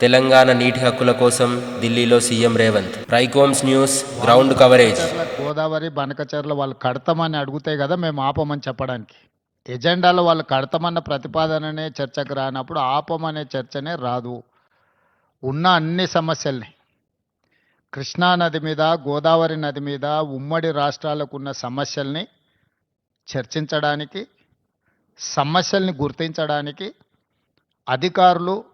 తెలంగాణ నీటి హక్కుల కోసం ఢిల్లీలో CM Revanth. Trichomes news ground coverage. Godavari Banakacherla వాళ్ళు కడతామని అడిగితే కదా మేము ఆపమని చెప్పడానికి. ఎజెండాలో వాళ్ళు కడతామన్న ప్రతిపాదననే చర్చకు రానప్పుడు ఆపమనే చర్చనే రాదు. ఉన్న అన్ని సమస్యల్ని. కృష్ణా నది మీద గోదావరి నది మీద ఉమ్మడి రాష్ట్రాలకు ఉన్న సమస్యల్ని చర్చించడానికి సమస్యల్ని గుర్తించడానికి అధికారులు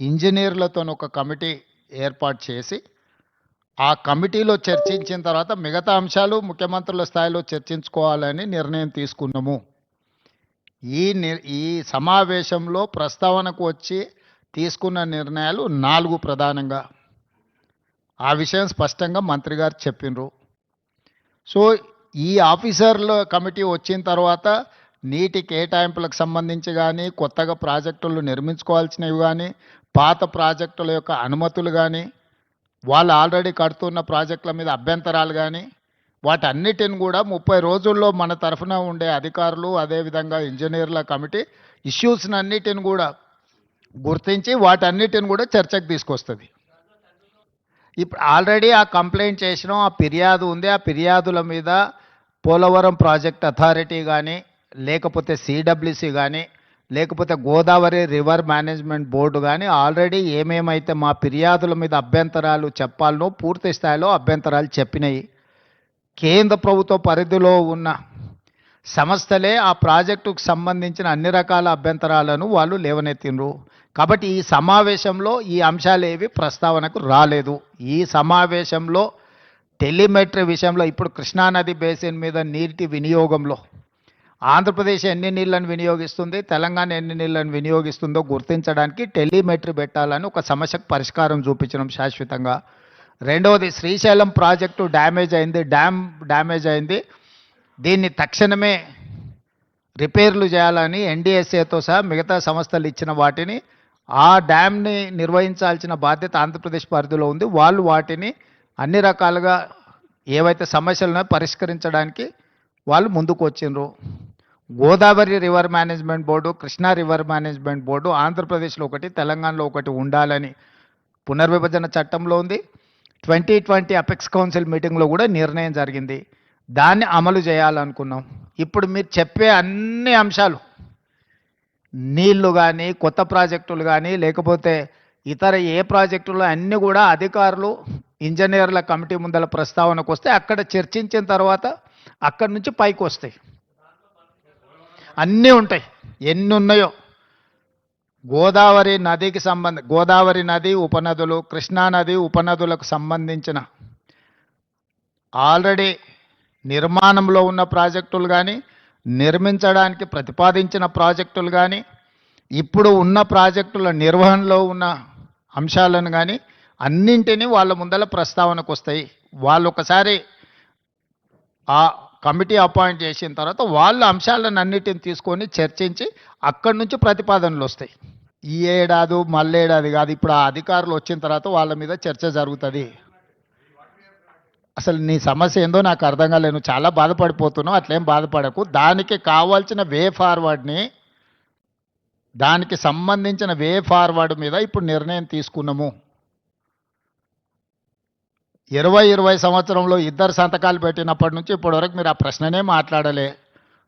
ఇంజనీర్లతో ఒక కమిటీ ఏర్పాటు చేసి ఆ కమిటీలో చర్చించిన తర్వాత మిగతా అంశాలు ముఖ్యమంత్రుల స్థాయిలో చర్చించుకోవాలని నిర్ణయం తీసుకున్నాము. ఈ ఈ సమావేశంలో ప్రస్తావనకు వచ్చి తీసుకున్న నిర్ణయాలు నాలుగు ప్రధానంగా. ఆ విషయం స్పష్టంగా మంత్రి గారు చెప్పిండ్రు సో ఈ ఆఫీసర్ల కమిటీ వచ్చిన తర్వాత నీటి కేటాయింపులకు సంబంధించి కానీ కొత్తగా ప్రాజెక్టులు నిర్మించుకోవాల్సినవి కానీ పాత ప్రాజెక్టుల యొక్క అనుమతులు కానీ వాళ్ళు ఆల్రెడీ కడుతున్న ప్రాజెక్టుల మీద అభ్యంతరాలు కానీ వాటన్నిటిని కూడా ముప్పై రోజుల్లో మన తరఫున ఉండే అధికారులు అదేవిధంగా ఇంజనీర్ల కమిటీ ఇష్యూస్ని అన్నిటిని కూడా గుర్తించి వాటన్నిటిని కూడా చర్చకు తీసుకొస్తుంది. ఇప్పుడు ఆల్రెడీ ఆ కంప్లైంట్ చేసినాం ఆ ఫిర్యాదు ఉంది. ఆ ఫిర్యాదుల మీద పోలవరం ప్రాజెక్ట్ అథారిటీ కానీ లేకపోతే సిడబ్ల్యూసి కానీ లేకపోతే గోదావరి రివర్ మేనేజ్మెంట్ బోర్డు కానీ ఆల్రెడీ ఏమేమైతే మా ఫిర్యాదుల మీద అభ్యంతరాలు చెప్పాలనో పూర్తి స్థాయిలో అభ్యంతరాలు చెప్పినాయి. కేంద్ర ప్రభుత్వ పరిధిలో ఉన్న సంస్థలే ఆ ప్రాజెక్టుకు సంబంధించిన అన్ని రకాల అభ్యంతరాలను వాళ్ళు లేవనెత్తిండ్రు. కాబట్టి ఈ సమావేశంలో ఈ అంశాలు ఏవి ప్రస్తావనకు రాలేదు. ఈ సమావేశంలో టెలిమెట్రీ విషయంలో ఇప్పుడు కృష్ణానది బేసిన్ మీద నీటి వినియోగంలో ఆంధ్రప్రదేశ్ ఎన్ని నీళ్ళను వినియోగిస్తుంది తెలంగాణ ఎన్ని నీళ్ళను వినియోగిస్తుందో గుర్తించడానికి టెలిమెట్రీ పెట్టాలని ఒక సమస్యకు పరిష్కారం చూపించడం శాశ్వతంగా. రెండవది శ్రీశైలం ప్రాజెక్టు డ్యామేజ్ అయింది డ్యామ్ డ్యామేజ్ అయింది. దీన్ని తక్షణమే రిపేర్లు చేయాలని ఎన్డీఎస్ఏతో సహా మిగతా సంస్థలు ఇచ్చిన వాటిని ఆ డ్యామ్ని నిర్వహించాల్సిన బాధ్యత ఆంధ్రప్రదేశ్ పరిధిలో ఉంది. వాళ్ళు వాటిని అన్ని రకాలుగా ఏవైతే సమస్యలను పరిష్కరించడానికి వాళ్ళు ముందుకు వచ్చిండ్రు. Godavari river management board Krishna river management board ఆంధ్రప్రదేశ్లో ఒకటి తెలంగాణలో ఒకటి ఉండాలని పునర్విభజన చట్టంలో ఉంది. ట్వంటీ ట్వంటీ అపెక్స్ కౌన్సిల్ మీటింగ్లో కూడా నిర్ణయం జరిగింది. దాన్ని అమలు చేయాలనుకున్నాం. ఇప్పుడు మీరు చెప్పే అన్ని అంశాలు నీళ్ళు కానీ కొత్త ప్రాజెక్టులు కానీ లేకపోతే ఇతర ఏ ప్రాజెక్టులు అన్నీ కూడా అధికారులు ఇంజనీర్ల కమిటీ ముందల ప్రస్తావనకు వస్తే అక్కడ చర్చించిన తర్వాత అక్కడి నుంచి పైకి వస్తాయి. అన్నీ ఉంటాయి. ఎన్ని ఉన్నాయో. గోదావరి నదికి సంబంధ గోదావరి నది ఉపనదులు కృష్ణా నది ఉపనదులకు సంబంధించిన ఆల్రెడీ నిర్మాణంలో ఉన్న ప్రాజెక్టులు కానీ నిర్మించడానికి ప్రతిపాదించిన ప్రాజెక్టులు కానీ ఇప్పుడు ఉన్న ప్రాజెక్టుల నిర్వహణలో ఉన్న అంశాలను కానీ అన్నింటినీ వాళ్ళ ముందల ప్రస్తావనకు వస్తాయి వాళ్ళు ఒకసారి ఆ కమిటీ అపాయింట్ చేసిన తర్వాత వాళ్ళ అంశాలను అన్నిటిని తీసుకొని చర్చించి అక్కడి నుంచి ప్రతిపాదనలు వస్తాయి. ఈ ఏడాది మళ్ళేడాది కాదు ఇప్పుడు ఆ అధికారులు వచ్చిన తర్వాత వాళ్ళ మీద చర్చ జరుగుతుంది. అసలు నీ సమస్య ఏందో నాకు అర్థం కాలేను చాలా బాధపడిపోతున్నావు అట్లేం బాధపడకు. దానికి కావాల్సిన వే ఫార్వర్డ్ని దానికి సంబంధించిన వే ఫార్వర్డ్ మీద ఇప్పుడు నిర్ణయం తీసుకున్నాము. ఇరవై ఇరవై సంవత్సరంలో ఇద్దరు సంతకాలు పెట్టినప్పటి నుంచి ఇప్పటివరకు మీరు ఆ ప్రశ్ననే మాట్లాడలే.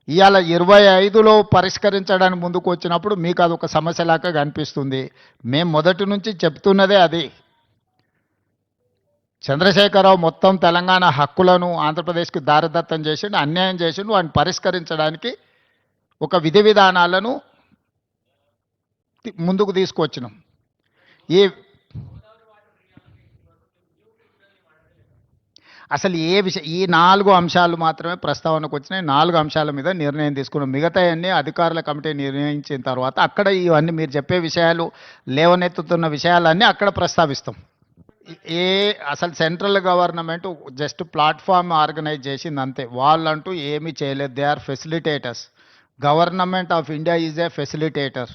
ఇవాళ ఇరవై ఐదులో పరిష్కరించడానికి ముందుకు వచ్చినప్పుడు మీకు అది ఒక సమస్యలాగా కనిపిస్తుంది. మేము మొదటి నుంచి చెప్తున్నదే అది. చంద్రశేఖరరావు మొత్తం తెలంగాణ హక్కులను ఆంధ్రప్రదేశ్కి దారదత్తం చేసిండు అన్యాయం చేసిండు వాటిని పరిష్కరించడానికి ఒక విధి విధానాలను ముందుకు తీసుకొచ్చినాం. ఈ అసలు ఏ విషయం ఈ నాలుగు అంశాలు మాత్రమే ప్రస్తావనకు వచ్చినాయి. నాలుగు అంశాల మీద నిర్ణయం తీసుకున్నాం. మిగతాయన్నీ అధికారుల కమిటీ నిర్ణయించిన తర్వాత అక్కడ ఇవన్నీ మీరు చెప్పే విషయాలు లేవనెత్తుతున్న విషయాలన్నీ అక్కడ ప్రస్తావిస్తాం. ఏ అసలు central government just platform organize చేసింది అంతే. వాళ్ళంటూ ఏమీ చేయలేదు. They are facilitators. Government of India is a facilitator.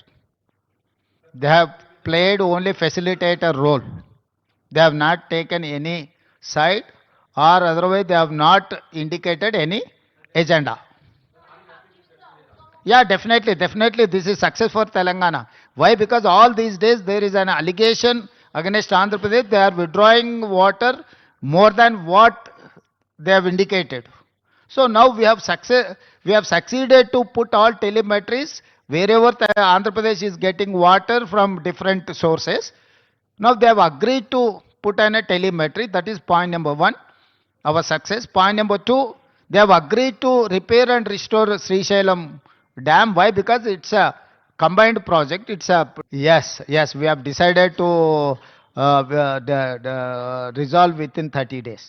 They have played only facilitator role. They have not taken any side or otherwise they have not indicated any agenda. Yeah, definitely, definitely this is success for Telangana. Why? Because all these days there is an allegation against Andhra Pradesh. They are withdrawing water more than what they have indicated. So now we have success, we have succeeded to put all telemetries wherever Andhra Pradesh is getting water from different sources. Now they have agreed to put on a telemetry. That is point number one. Our success. Point number two. They have agreed to repair and restore Srisailam Dam. Why? Because it's a combined project. It's a yes, yes. We have decided to uh, the, the resolve within 30 days.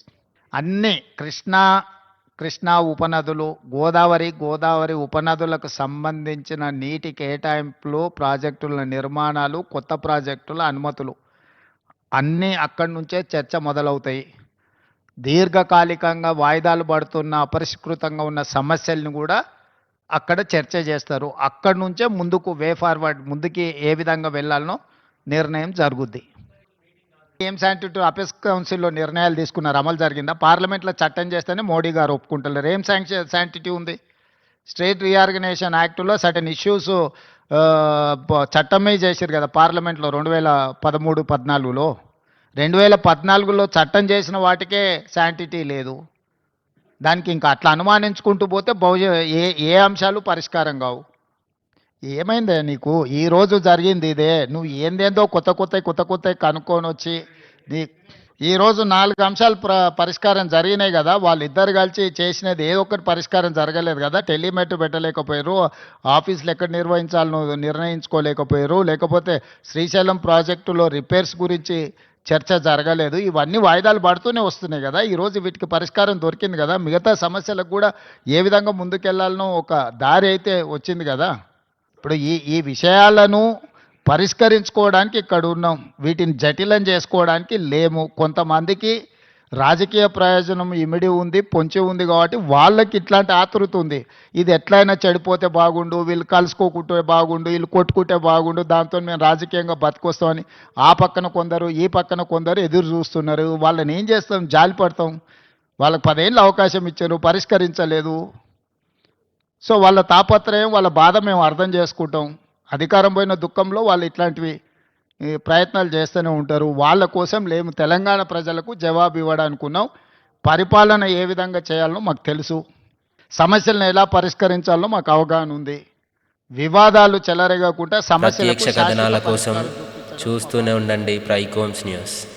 అన్ని కృష్ణా కృష్ణా ఉపనదులు గోదావరి గోదావరి ఉపనదులకు సంబంధించిన నీటి కేటాయింపులు ప్రాజెక్టుల నిర్మాణాలు కొత్త ప్రాజెక్టుల అనుమతులు అన్నీ అక్కడి నుంచే చర్చ మొదలవుతాయి దీర్ఘకాలికంగా వాయిదాలు పడుతున్న అపరిష్కృతంగా ఉన్న సమస్యలను కూడా అక్కడ చర్చ చేస్తారు. అక్కడి నుంచే ముందుకు వే ఫార్వర్డ్ ముందుకి ఏ విధంగా వెళ్ళాలనో నిర్ణయం జరుగుద్ది. ఏం శాంటిటీ అపెస్ కౌన్సిల్లో నిర్ణయాలు తీసుకున్నారు అమలు జరిగిందా? పార్లమెంట్లో చట్టం చేస్తేనే మోడీ గారు ఒప్పుకుంటున్నారు ఏం శాంక్షన్ శాంటిటీ ఉంది? స్టేట్ రీఆర్గనైజేషన్ యాక్ట్లో సర్టన్ ఇష్యూస్ చట్టమే చేశారు కదా పార్లమెంట్లో రెండు వేల పదమూడు పద్నాలుగులో. రెండు వేల పద్నాలుగులో చట్టం చేసిన వాటికే శాంటిటీ లేదు. దానికి ఇంకా అట్లా అనుమానించుకుంటూ పోతే బహు ఏ ఏ అంశాలు పరిష్కారం కావు. ఏమైందే నీకు? ఈరోజు జరిగింది ఇదే. నువ్వు ఏందేందో కొత్త కొత్త కొత్త కొత్త కనుక్కొని వచ్చి నీ ఈరోజు నాలుగు అంశాలు ప్ర పరిష్కారం జరిగినాయి కదా. వాళ్ళిద్దరు కలిసి చేసినది ఏ ఒక్కటి పరిష్కారం జరగలేదు కదా. టెలిమెట్ పెట్టలేకపోయారు. ఆఫీసులు ఎక్కడ నిర్వహించాలను నిర్ణయించుకోలేకపోయారు. లేకపోతే శ్రీశైలం ప్రాజెక్టులో రిపేర్స్ గురించి చర్చ జరగలేదు. ఇవన్నీ వాయిదాలు పడుతూనే వస్తున్నాయి కదా. ఈరోజు వీటికి పరిష్కారం దొరికింది కదా. మిగతా సమస్యలకు కూడా ఏ విధంగా ముందుకెళ్ళాలనో ఒక దారి అయితే వచ్చింది కదా. ఇప్పుడు ఈ ఈ విషయాలను పరిష్కరించుకోవడానికి ఇక్కడ ఉన్నాం వీటిని జటిలం చేసుకోవడానికి లేము. కొంతమందికి రాజకీయ ప్రయోజనం ఇమిడి ఉంది పొంచి ఉంది కాబట్టి వాళ్ళకి ఇట్లాంటి ఆతృత ఉంది. ఇది ఎట్లయినా చెడిపోతే బాగుండు వీళ్ళు కలుసుకోకుంటే బాగుండు వీళ్ళు కొట్టుకుంటే బాగుండు దాంతో మేము రాజకీయంగా బతికొస్తామని ఆ పక్కన కొందరు ఈ పక్కన కొందరు ఎదురు చూస్తున్నారు. వాళ్ళని ఏం చేస్తాం? జాలి పడతాం. వాళ్ళకి పదేళ్ళు అవకాశం ఇచ్చారు పరిష్కరించలేదు. సో వాళ్ళ తాపత్రయం వాళ్ళ బాధ మేము అర్థం చేసుకుంటాం. అధికారం పోయిన దుఃఖంలో వాళ్ళు ఇట్లాంటివి ప్రయత్నాలు చేస్తూనే ఉంటారు. వాళ్ళ కోసం లేము తెలంగాణ ప్రజలకు జవాబు ఇవ్వడానుకున్నాం. పరిపాలన ఏ విధంగా చేయాలనో మాకు తెలుసు. సమస్యలను ఎలా పరిష్కరించాలో మాకు అవగాహన ఉంది. వివాదాలు చెలరేగకుండా కథనాల శాశ్వత కోసం చూస్తూనే ఉండండి ప్రైకోమ్స్ న్యూస్.